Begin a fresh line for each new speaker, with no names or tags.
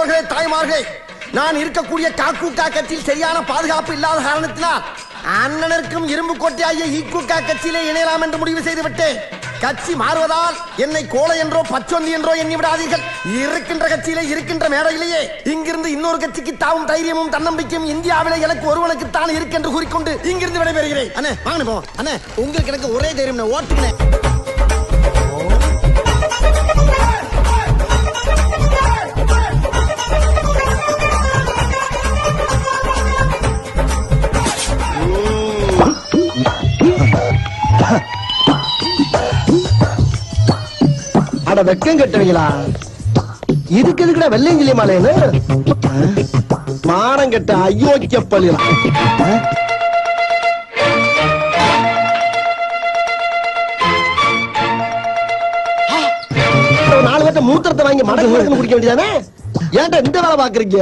பெரியோர்களே தாய்மார்களே நான் இருக்கக்கூடிய காக்கூக்கா கட்சியில் சரியான பாதுகாப்பு இல்லாத காரணத்தினால் அண்ணனருக்கும் இரும்பு கோட்டையாகிய ஈக்குக்கா கட்சியிலே இணையலாம் என்று முடிவு செய்துவிட்டேன். கட்சி மாறுவதால் என்னை கோலை என்றோ பச்சொந்தி என்றோ எண்ணி விடாதீர்கள் இருக்கின்ற கட்சியிலே இருக்கின்ற மேடையிலேயே இங்கிருந்து இன்னொரு கட்சிக்கு தாவும் தைரியமும் தன்னம்பிக்கையும் இந்தியாவிலே எனக்கு ஒருவனுக்கு தான் இருக்கு என்று கூறிக்கொண்டு இங்கிருந்து விடைபெறுகிறேன். அண்ணே வாங்க போ அண்ணே உங்களுக்கு எனக்கு ஒரே தைரியம் ஓட்டுனேன்
அட வெக்கம் கட்டுவீங்களா இதுக்கு எதுக்குடா வெள்ளையங்கிலி மலைன்னு மானம் கட்ட அயோக்கிய பள்ளியா நாலு பேர்ட்ட மூத்திரத்தை வாங்கி மடங்கு குடிக்க வேண்டியதானே? ஏன்டா இந்த வேலை பாக்குறீங்க